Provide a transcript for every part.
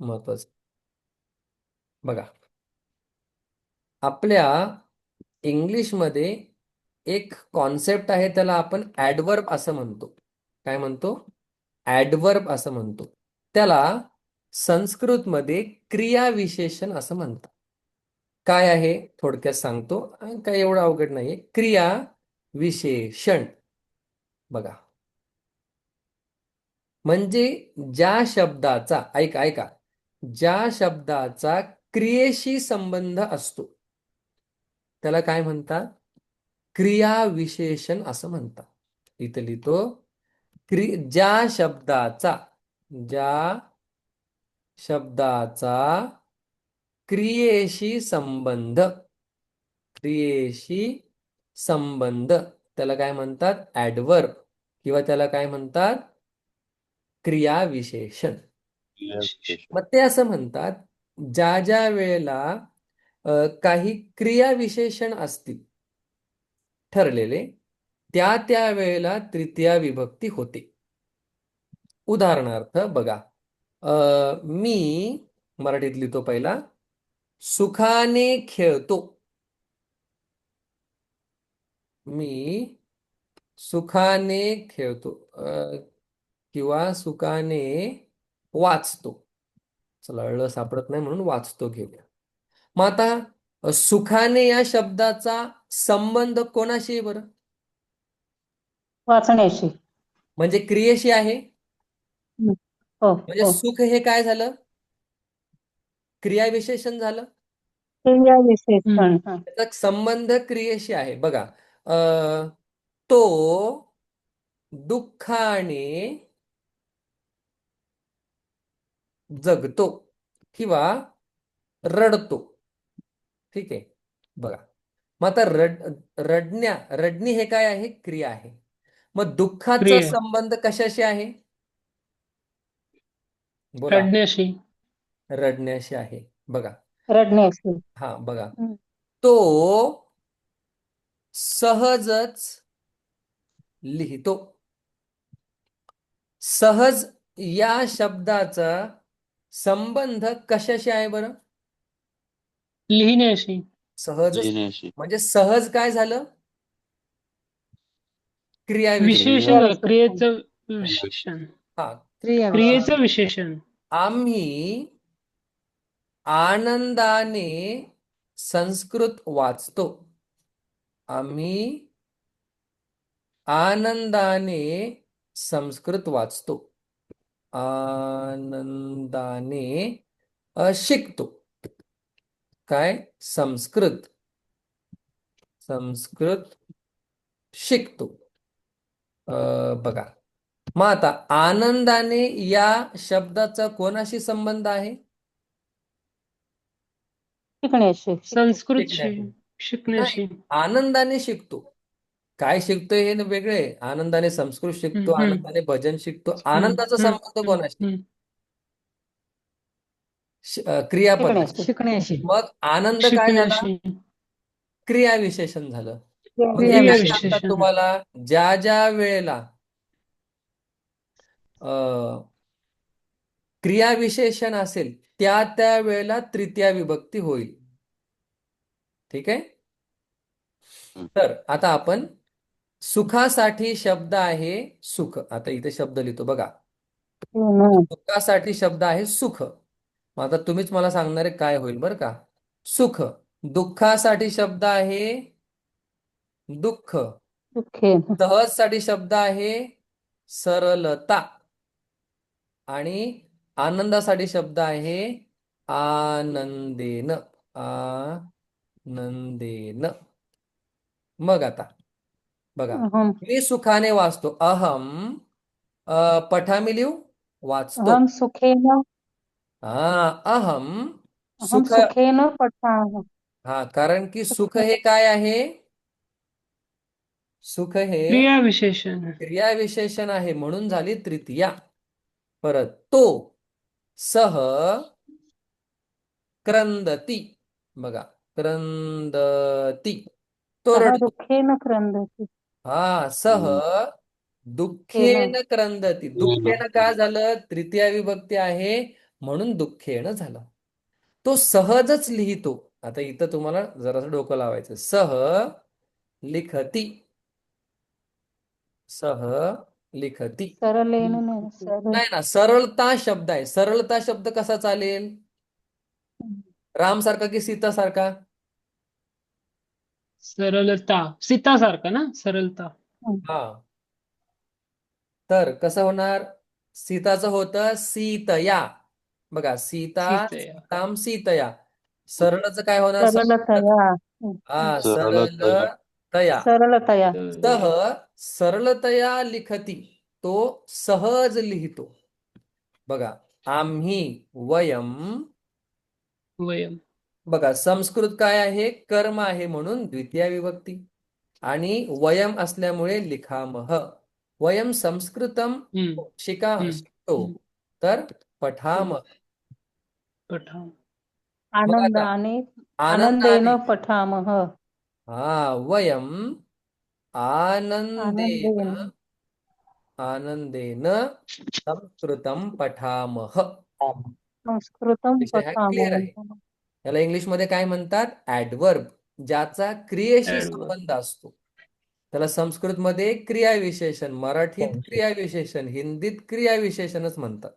महत्वाचं. बघा. आपल्या इंग्लिशमध्ये एक कॉन्सेप्ट आहे त्याला आपण ॲडवर्ब असं म्हणतो. काय म्हणतो? ॲडवर्ब असं म्हणतो. त्याला संस्कृतमध्ये क्रियाविशेषण असं म्हणतात. काय आहे? थोडक्यात सांगतो. काय एवढं अवघड नाहीये. क्रिया विशेषण बघा. म्हणजे ज्या शब्दाचा ऐका ऐका. ज्या शब्दाचा क्रियेशी संबंध असतो. त्याला काय म्हणतात? क्रियाविशेषण असं म्हणतात. इथं लिहितो क्रि ज्या शब्दाचा ज्या शब्दाचा क्रियेशी संबंध क्रियेशी संबंध त्याला काय म्हणतात? ऍडवर्ब किंवा त्याला काय म्हणतात? क्रियाविशेषण. मग ते असं म्हणतात ज्या ज्या वेळेला काही क्रियाविशेषण असतील ठरलेले त्या त्या वेळेला तृतीया विभक्ती होते. उदाहरणार्थ बघा अ, मी मराठीत लिहितो पहिला सुखाने खेळतो. मी सुखाने खेळतो. किंवा सुखाने वाचतो. चला ळ सापडत नाही म्हणून वाचतो घेऊया. मग आता सुखाने या शब्दाचा संबंध कोणाशी आहे बरं? वाचण्याशी. म्हणजे क्रियेशी आहे? हो. म्हणजे हो. सुख हे काय झालं? क्रियाविशेषण झालं? क्रियाविशेषण हा. त्याचा संबंध क्रियेशी आहे. बघा अ, तो दुःखाने जगतो किंवा रडतो. ठीक आहे? बघा. मग आता रड रडण्या रडणी हे काय आहे? क्रिया आहे. मग दुःखाचा. संबंध कशाशी आहे? बोला. रडण्याशी. रडण्याशी आहे. बघा. रडण्याशी. हा बघा. तो सहजच लिहितो. सहज या शब्दाचा संबंध कशाशी आहे बरं? लिहिण्याशी. सहज? लिहिण्याशी. म्हणजे सहज काय झालं? क्रियाविशेषण. विशेषण विशेषण. क्रियेचं विशेषण. हा. क्रिया क्रियेचं विशेषण. आम्ही आनंदाने संस्कृत वाचतो. आम्ही आनंदाने संस्कृत वाचतो. आनंदाने शिकतो काय? संस्कृत. संस्कृत शिकतो. अ, बघा. मग आता आनंदाने या शब्दाचा कोणाशी संबंध आहे? शिकण्याशी. शिकण्याशी. शिकण्याशी. आनंदाने शिकतो. काय शिकतोय हे वेगळे. आनंदाने संस्कृत शिकतो हम्म, हम्म. आनंदाने भजन शिकतो आनंदाचा हम्म, संबंध हम्म, कोणाशी हम्म. श- अ, क्रियापदाशी शिकण्याशी मग आनंद काय झाला? शिकण्याशी क्रियाविशेषण झालं. मग हे काय क्रियाविशेषण. सांगतात तुम्हाला ज्या ज्या वेळेला अ, क्रियाविशेषण असेल त्या त्या वेळेला तृतीया विभक्ती होईल. ठीक आहे? हं. तर आता आपण सुखासाठी शब्द आहे सुख. आता इथे शब्द लिहितो बघा. हम्म. सुखासाठी शब्द आहे सुख. मग आता तुम्हीच मला सांगणार आहे काय होईल बरं का. सुख. दुःखासाठी शब्द आहे दुःख. सुखे सहजसाठी शब्द आहे सरलता. आणि आनंदासाठी शब्द आहे आनंदेन. आनंदेन. मग आता बघा अहम मी सुखाने वाचतो. अहम अ, पठामी लिहू? वाचतो. अहम सुखेन. हा अहम अहम सुख सुखेन पठामि. हा कारण की सुख हे काय आहे? सुख हे क्रियाविशेषण क्रियाविशेषण आहे. म्हणून झाली तृतीया. परत तो सह क्रंदती. बघा क्रंदती. तो सह रडतो. दुःखेन क्रंदति. हा सह दुःखेन क्रंदती. दुःखेन काय झालं? तृतीया विभक्ती आहे म्हणून दुःखेन झालं. तो सहजच लिहितो. आता इथं तुम्हाला जरासं डोकं लावायचं सह लिखती. सह लिखती. सरलेन नाही सरळ. नाही ना सरळता शब्द आहे. सरळता शब्द कसा चालेल? राम सारखा की सीता सारखा सरलता. सीतासारखं ना? सरलता. हा. तर कसं होणार? सीताचं होतं सीतया. बघा सीता सीतया. सीताम सीतया. सरळचं काय होणार? सरलतया. हा सरलतया. सरलतया. सरलतया. सह सरलतया लिखती. तो सहज लिहितो. बघा आम्ही वयम वयम. बघा संस्कृत काय आहे? कर्म आहे म्हणून द्वितीय विभक्ती. आणि वयम असल्यामुळे लिखामह. वयम संस्कृतम शिका. शिकतो. तर पठामः. आनंदाने आनंदेन पठामः. हा वयम. आनंदेन आनंदेन. आनंदेन संस्कृतं पठामः. संस्कृतं विषय हा क्लिअर आहे पठामः याला इंग्लिशमध्ये काय म्हणतात? ऍडवर्ब ज्याचा क्रियेशी. संबंध असतो. त्याला संस्कृतमध्ये क्रियाविशेषण मराठीत क्रियाविशेषण हिंदीत क्रियाविशेषणच म्हणतात.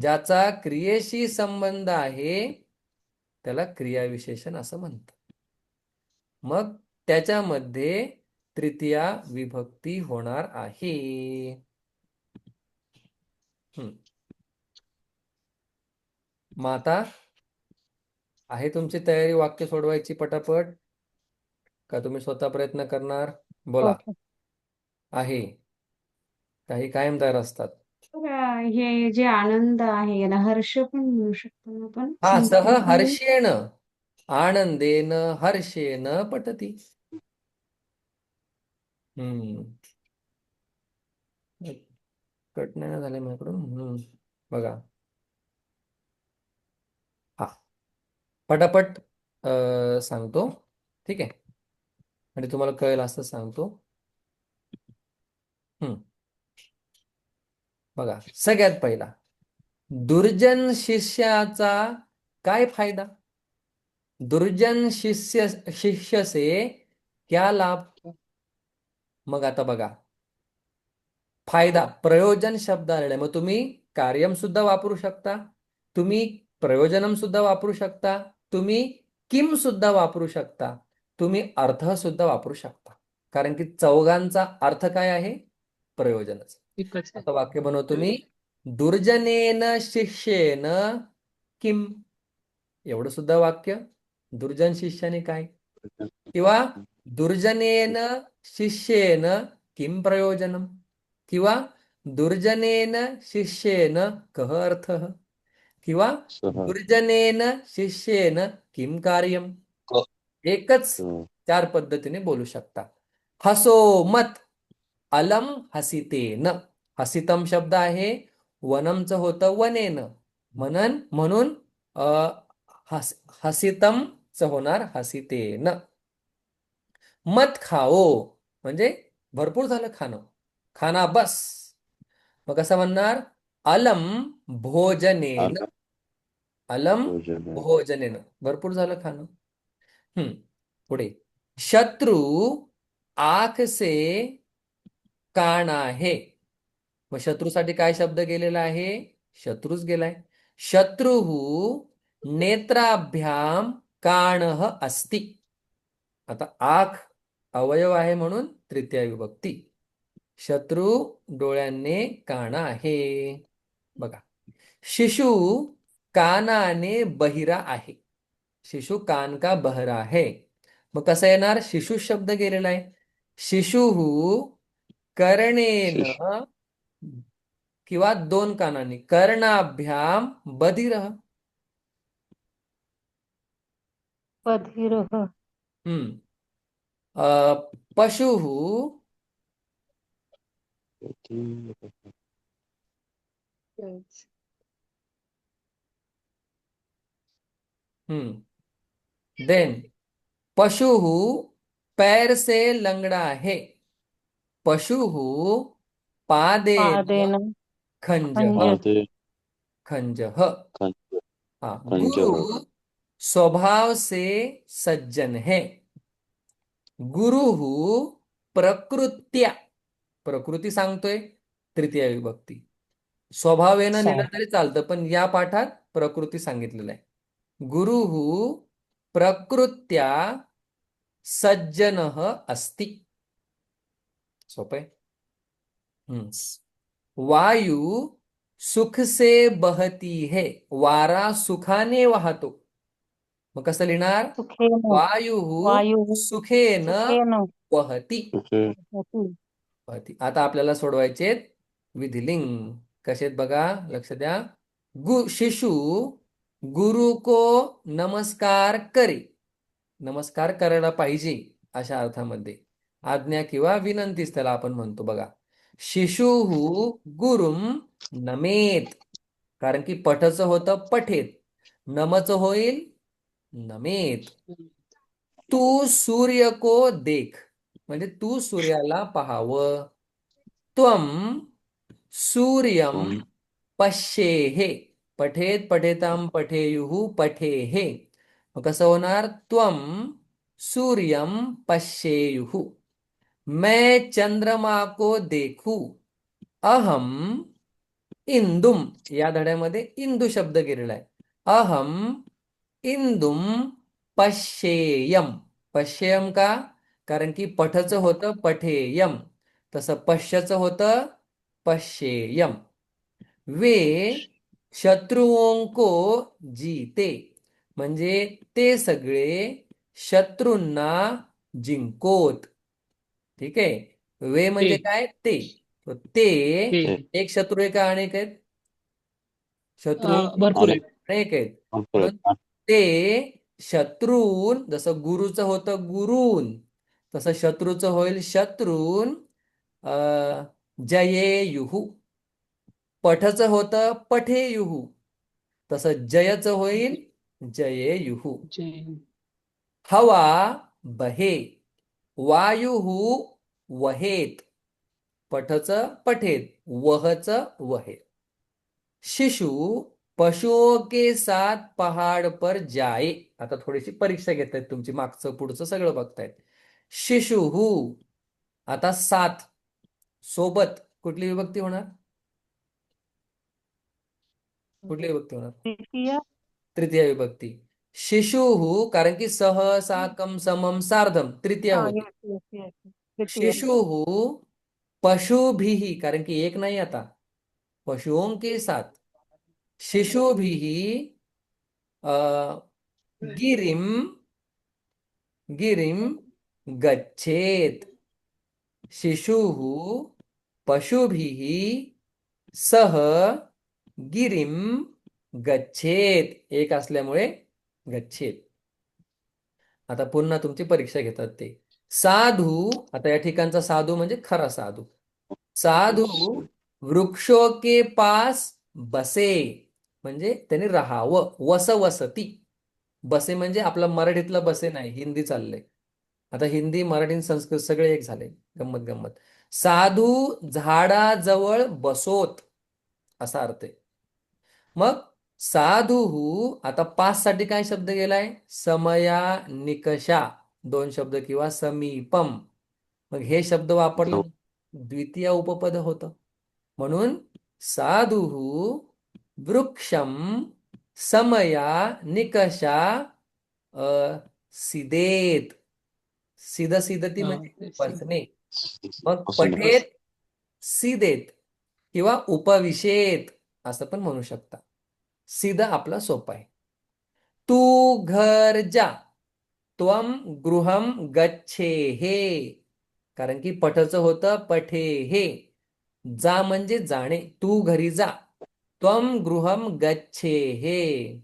ज्याचा क्रियेशी संबंध आहे त्याला क्रियाविशेषण असं म्हणतात. मग त्याच्यामध्ये तृतीया विभक्ती होणार आहे. हम्म. आहे तुमची तयारी वाक्य सोडवायची पटापट? का तुम्ही स्वतः प्रयत्न करणार? बोला. ओके. आहे. काही कायम तयार असतात. तर हे जे आनंद आहे याला हर्ष पण म्हणू शकतो ना आपण. हा सह हर्षेण. आनंदेन हर्षेण पठती हम्म. कट नाही ना झाले माझ्याकडून? हम्म. बघा हा पटापट अं, सांगतो. ठीक आहे? आणि तुम्हाला कळेल असं सांगतो. हम्म बघा सगळ्यात पहिला. दुर्जन शिष्याचा काय फायदा? दुर्जन शिष्य शिष्य से क्या लाभ मग आता बघा. फायदा प्रयोजन शब्द आलेला आहे. मग तुम्ही कार्यम सुद्धा वापरू शकता. तुम्ही प्रयोजनम सुद्धा वापरू शकता. तुम्ही किम सुद्धा वापरू शकता. तुम्ही अर्थ सुद्धा वापरू शकता. कारण की चौघांचा अर्थ काय आहे? प्रयोजनच. आता वाक्य बनवतो मी दुर्जनेन शिष्येन किम. एवढं सुद्धा वाक्य. दुर्जन शिष्याने काय? किंवा दुर्जनेन शिष्येन किं प्रयोजनम? किंवा दुर्जनेन शिष्येन कः अर्थः? किंवा सह. दुर्जनेन शिष्येन किं कार्यम क- एकच. चार पद्धतीने बोलू शकता. हसो मत अलम हसितेन. हसितम शब्द आहे वनमचं होतं वनेन. म्हणून म्हणून हस हसितम च होणार हसितेन. मत खाओ म्हणजे भरपूर झालं खाणं. खाना बस. मग कसं म्हणणार? अलम भोजनेन. अलम. भोजन आहे. भोजनेन. भरपूर झालं खाणं. हम्म पुढे. शत्रू आंख से काण आहे मग शत्रूसाठी काय शब्द गेलेला आहे? शत्रूच गेलाय. शत्रुः नेत्राभ्याम काणः अस्ति. आता आख अवयव आहे म्हणून तृतीय विभक्ती. शत्रू डोळ्यांनी काण आहे. बघा. शिशु कानाने बहिरा आहे. शिशु कान का बहरा है मग कसं येणार? शिशु शब्द गेलेला आहे. शिशुः कर्णेन किंवा दोन कानांनी कर्णाभ्याम बधिरः. बधिरः. हम्म. अ, पशुः हम्म देन पशुः पैर से लंगड़ा है पशु पादेन खंजः खंजः पादे खंजः हाँ गुरु स्वभाव से सज्जन है गुरु प्रकृत्या प्रकृति सांगतोय तृतीय विभक्ती स्वभावेनं सात तरी चालतं पण या पाठात प्रकृती सांगितलेलं आहे. गुरु प्रकृत्या सज्जन अस्ति. सोपं. वायू सुख से बहती है वारा सुखाने वाहतो. मग कसं लिहिणार? वायू सुखेन वहती. वहती. आता आपल्याला सोडवायचे विधिलिंग. कसे आहेत बघा? लक्ष द्या. गु शिशु गुरु को नमस्कार करे. नमस्कार करायला पाहिजे अशा अर्थामध्ये. आज्ञा किंवा विनंतीच त्याला आपण म्हणतो बघा. शिशु गुरुम नमेत. कारण की पठचं होतं पठेत. नमच होईल नमेत. तू सूर्य को देख. म्हणजे तू सूर्याला पहावं. त्वम सूर्यम तुम पश्येहे। पठेत पठेताम पठेयुः पठेहे। मग कसं होणार? त्वम सूर्यम पश्येयुः। मैं चंद्रमा को देखू। अहम इंदुम। या धड्यामध्ये इंदू शब्द गेलेला आहे। अहम इंदुम पश्येयम पश्येयम का? कारण की पठचं होतं पठेयम तसं पश्यचं होतं पश्येयम। वे शत्रुओं को जीते म्हणजे ते सगळे शत्रूंना जिंकोत. ठीक आहे? वे म्हणजे. काय? ते. ते एक शत्रू आहे का अनेक आहेत. शत्रू भरपूर अनेक आहेत. ते शत्रून जसं गुरुचं होतं गुरून तसं शत्रूचं होईल शत्रून अ, जयेयुः. पठचं होतं पठेयुः. तसं जयचं होईल जयेयुः. जय हिंद. हवा बहे वायुः वहेत. पठचं पठेत वहचं वहेत. शिशु पशुओं के साथ पहाड़ पर जाए आता थोडीशी परीक्षा घेत आहेत तुमची मागचं पुढचं सगळं बघतायत. शिशुहू आता सात. सोबत कुठली विभक्ती होणार? कुठली विभक्ती होणार? तृतीय. विभक्ती. शिशुहू कारण की सह साकम समम सार्धम तृतीय हा, होती. yes, yes. तृतीय. कारण की एक नहीं आता. पशुओं के साथ. शिशुभिः अ, गिरिम गिरिम गच्छेत. शिशुः पशुभिः सह गिरिम गच्छेत. एक असल्यामुळे गच्छेत. आता पुन्हा तुमची परीक्षा घेतात ते. साधू आता या ठिकाणचा साधू म्हणजे खरा साधू. साधू वृक्षो के पास बसे म्हणजे त्यांनी राहावं वस वसती बसे म्हणजे आपलं मराठीतलं बसे नाही हिंदी चाललंय. आता हिंदी मराठी संस्कृत सगळे एक झाले गंमत गंमत. साधू झाडाजवळ बसोत असा अर्थ आहे. मग साधू आता पाच साठी काय शब्द गेलाय? समया निकषा दोन शब्द किंवा समीपम. मग हे शब्द वापरलं द्वितीय उपपद होतं. म्हणून साधू वृक्षम समया निकषा अ, सिदेत. सिद सिदती हा, म्हणजे. बसणे मग. पठेत सिदेत किंवा उपविशेत असं पण म्हणू शकता. सिद आपला सोपा आहे. तू घर जा त्वम गृहम गच्छेहे कारण की पठचं होतं पठेहे जा म्हणजे जाणे तू घरी जा. त्वम गृहम गच्छेहे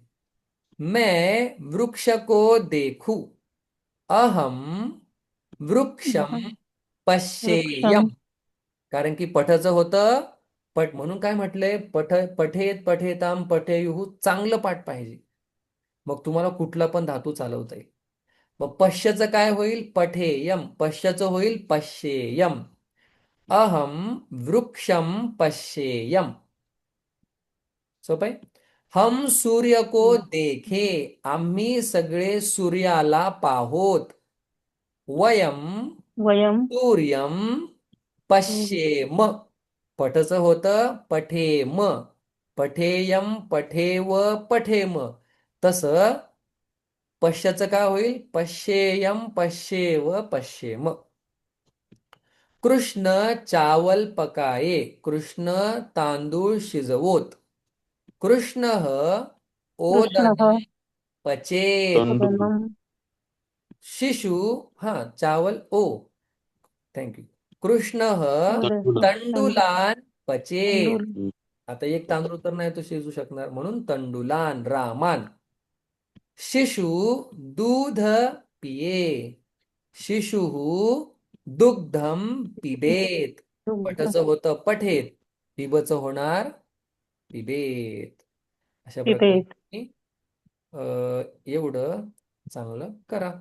मैं वृक्ष को देखूं. अहम वृक्षम पश्येयम. कारण की पठचं होतं पठ म्हणून काय म्हटलंय? पठ पठेत पठेताम पठेयुः चांगलं पाठ पाहिजे. मग तुम्हाला कुठला पण धातू चालवता येईल. मग पश्यचं काय होईल? पठेयम. पश्यचं होईल पश्येयम. अहम वृक्षम पश्येयम. सोपं हम सूर्य को. देखे आम्ही सगळे सूर्याला पाहोत. वयम वयम सूर्यम पश्येम। पठचं होतं पठेम। पठेयम पठेव पठेम। तसं पश्यचं काय होईल? पश्येयम पश्येव पश्येम। कृष्ण चावल पकाये कृष्ण तांदूळ शिजवोत। कृष्ण ओदन ओदनम् शिशु हा चावल ओ. थँक्यू कृष्ण ओद तंदूळ तंडुलान तंदूल. आता एक तांदूळ तर नाही तो शिजू शकणार. म्हणून तंडुलान रामान. शिशु दूध पिये. शिशुः दुग्धम पिबेत. पटचं होतं पठेत. पिबचं होणार पिबेत. अशा प्रकारे एवढं चांगलं करा.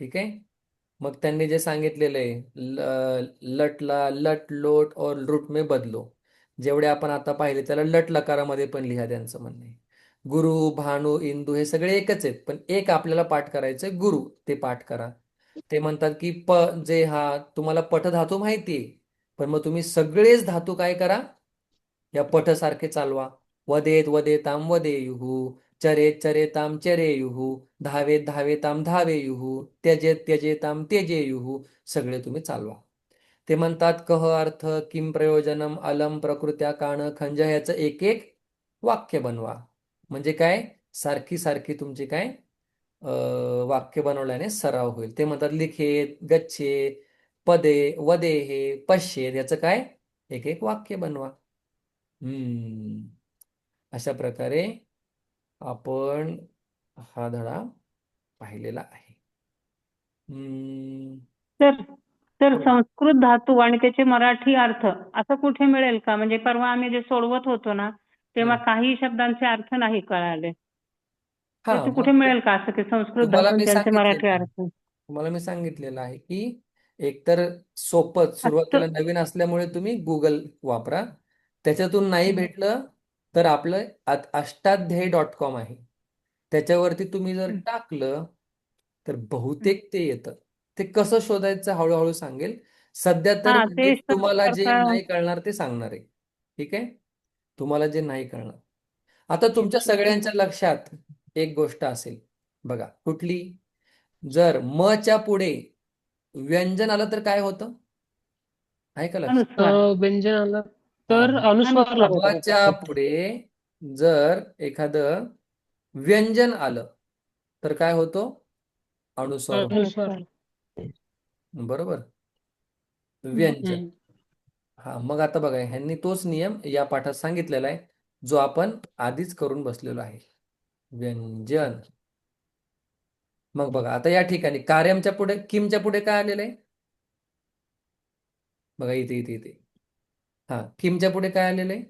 ठीक आहे? मग त्यांनी जे सांगितलेलं आहे ल- लटला लट लोट और लुट में बदलो. जेवढे आपण आता पाहिले त्याला लट लकारामध्ये पण लिहा त्यांचं म्हणणं आहे. गुरु भानू इंदू हे सगळे एकच आहेत पण एक आपल्याला पाठ करायचं गुरु. ते पाठ करा. ते म्हणतात की प जे हा तुम्हाला पठ धातू माहिती आहे पण मग तुम्ही सगळेच धातू काय करा? या पठ सारखे चालवा. वदेत वदेताम वदेयुहू चरेत चरेताम चरेयुः धावेत धावेताम धावेयुः त्यजेत त्यजेताम त्यजेयुः सगळे तुम्ही चालवा. ते म्हणतात कह अर्थ किम प्रयोजनम अलम प्रकृत्या काण खंज ह्याचं एक एक वाक्य बनवा. म्हणजे काय? सारखी सारखी तुमची काय? वाक्य बनवल्याने सराव होईल. ते म्हणतात लिखेत गच्छेत पदे वदे हे पश्येत याचं काय? एक एक वाक्य बनवा. हम्म. अशा प्रकारे आपण हा धडा पाहिलेला आहे. तर तर संस्कृत धातू आणि त्याचे मराठी अर्थ असं कुठे मिळेल का? म्हणजे परवा आम्ही जे सोडवत होतो ना तेव्हा. काही शब्दांचे अर्थ नाही कळाले. हा तर कुठे मिळेल का असं की संस्कृत तुम्हाला धातू मी त्यांचे मराठी सांगितलेलं आहे. अर्थ? तुम्हाला मी सांगितलेलं आहे की एकतर सोपं सुरुवातीला नवीन असल्यामुळे तुम्ही गुगल वापरा. त्याच्यातून नाही. भेटलं तर आपलं अष्टाध्यायी डॉट कॉम आहे. त्याच्यावरती तुम्ही जर. टाकलं तर बहुतेक ते येतं. ते कसं शोधायचं हळूहळू सांगेल. सध्या तर म्हणजे तुम्हाला जे नाही कळणार ते सांगणार आहे. ठीक आहे? तुम्हाला जे नाही कळणार. आता तुमच्या. सगळ्यांच्या लक्षात एक गोष्ट असेल. बघा कुठली? जर म च्या पुढे व्यंजन आलं तर काय होतं? अं, व्यंजन आलं तर. अनुस्वार अनुस्वार लागतो. म च्या पुढे जर एखादं व्यंजन आलं तर काय होतो? अनुस्वार बरोबर? व्यंजन. हा मग आता बघा ह्यांनी तोच नियम या पाठात सांगितलेला आहे जो आपण आधीच करून बसलेलो आहे. व्यंजन. मग बघा आता या ठिकाणी कार्यमच्या पुढे किमच्या पुढे काय आलेलं आहे? बघा इथे इथे इथे. हा किमच्या पुढे काय आलेलं आहे?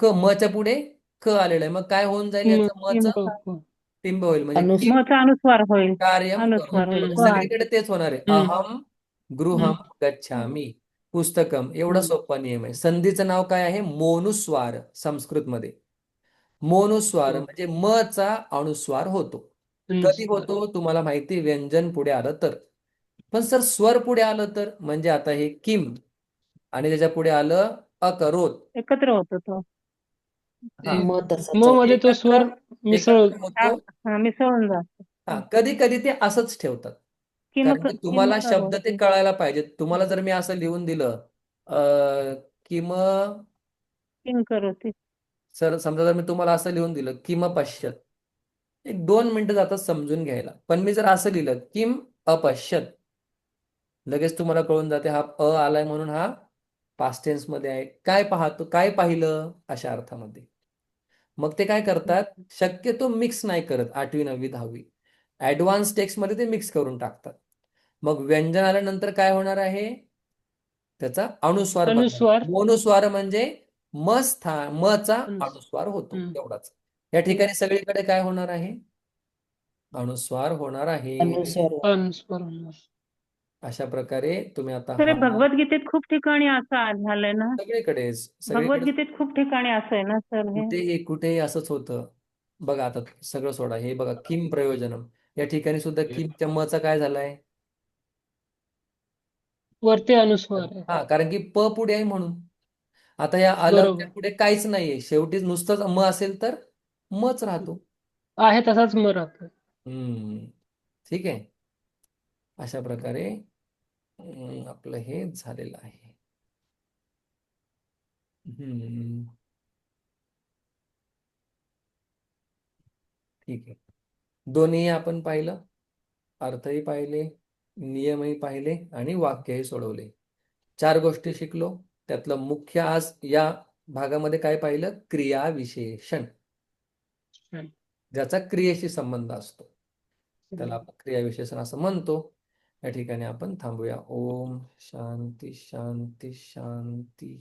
क मच्या पुढे क आलेलं आहे. मग काय होऊन जाईल. याचं? मचं टिंब. टिंब होईल. म्हणजे मचा अनुस्वार होईल. कार्यम अनुस्वार. होईल. हम्म. सगळीकडे तेच होणार आहे. हम्म. अहम गृहम गच्छामी. पुस्तकम एवढा हम्म. सोपा नियम आहे. संधीचं नाव काय आहे? मोनुस्वार संस्कृतमध्ये. मोनुस्वार हम्म. म्हणजे म चा अनुस्वार होतो. कधी. होतो? तुम्हाला माहिती व्यंजन पुढे आलं तर. पण सर स्वर पुढे आलं तर? म्हणजे आता हे किम. आणि त्याच्या पुढे आलं अकरोत. एकत्र होतो तो. हा. म तसाच म आहे. मध्ये तो एकत्र- स्वर मिसळ एकत्र होतो. हा मिसळून जातो. हा कधी कधी ते असंच ठेवतात. किम कारण की तुम्हाला शब्द ते. कळायला पाहिजेत. तुम्हाला जर मी असं लिहून दिलं अ किम सर समजा जर मी तुम्हाला असं लिहून दिलं किम पश्यत. एक दोन मिनिटं जातात समजून घ्यायला. पण मी जर असं लिहिलं किम अपश्यत. लगेच तुम्हाला कळून जाते हा अ आलाय म्हणून हा पास्ट टेन्समध्ये आहे. काय पाहतो काय पाहिलं? अशा अर्थामध्ये. मग ते काय करतात? शक्यतो मिक्स नाही करत आठवी नववी दहावी. ऍडव्हान्स टेक्स्टमध्ये ते मिक्स करून टाकतात. मग व्यंजन आल्यानंतर काय होणार आहे? त्याचा अनुस्वार. मोनुस्वार म्हणजे म स्थान म चा होतो. एवढाच या ठिकाणी सगळीकडे काय होणार आहे? अनुस्वार होणार आहे. अनुस्वार. अशा प्रकारे तुम्ही आता सर हे हा भगवद्गीतेत खूप ठिकाणी असं आ- झालंय ना. सगळीकडेच सगळीकडे भगवद्गीतेत खूप ठिकाणी असं आहे ना सर हे? कुठेही कुठेही असंच होतं. बघा आता सगळं सोडा. हे बघा किम प्रयोजनम. या ठिकाणी सुद्धा किमच्या मचा काय झालाय? वरती अनुस्वार आहे. हा कारण की प पुढे आहे म्हणून. आता या अलच्या बरोबर. पुढे काहीच नाहीये. शेवटी नुसतंच म असेल तर मच राहतो. आहे तसाच म राहतो. हम्म. ठीक आहे. अशा प्रकारे आपलं हे झालेलं आहे. हम्म. ठीक आहे. दोन्ही आपण पाहिलं. अर्थही पाहिले नियमही पाहिले आणि वाक्यही सोडवले. चार गोष्टी शिकलो. त्यातलं मुख्य आज या भागामध्ये काय पाहिलं? क्रियाविशेषण. हम्म. ज्याचा क्रियेशी संबंध असतो. त्याला आपण क्रियाविशेषण असं म्हणतो. या ठिकाणी आपण थांबूया. ओम शांती शांती शांती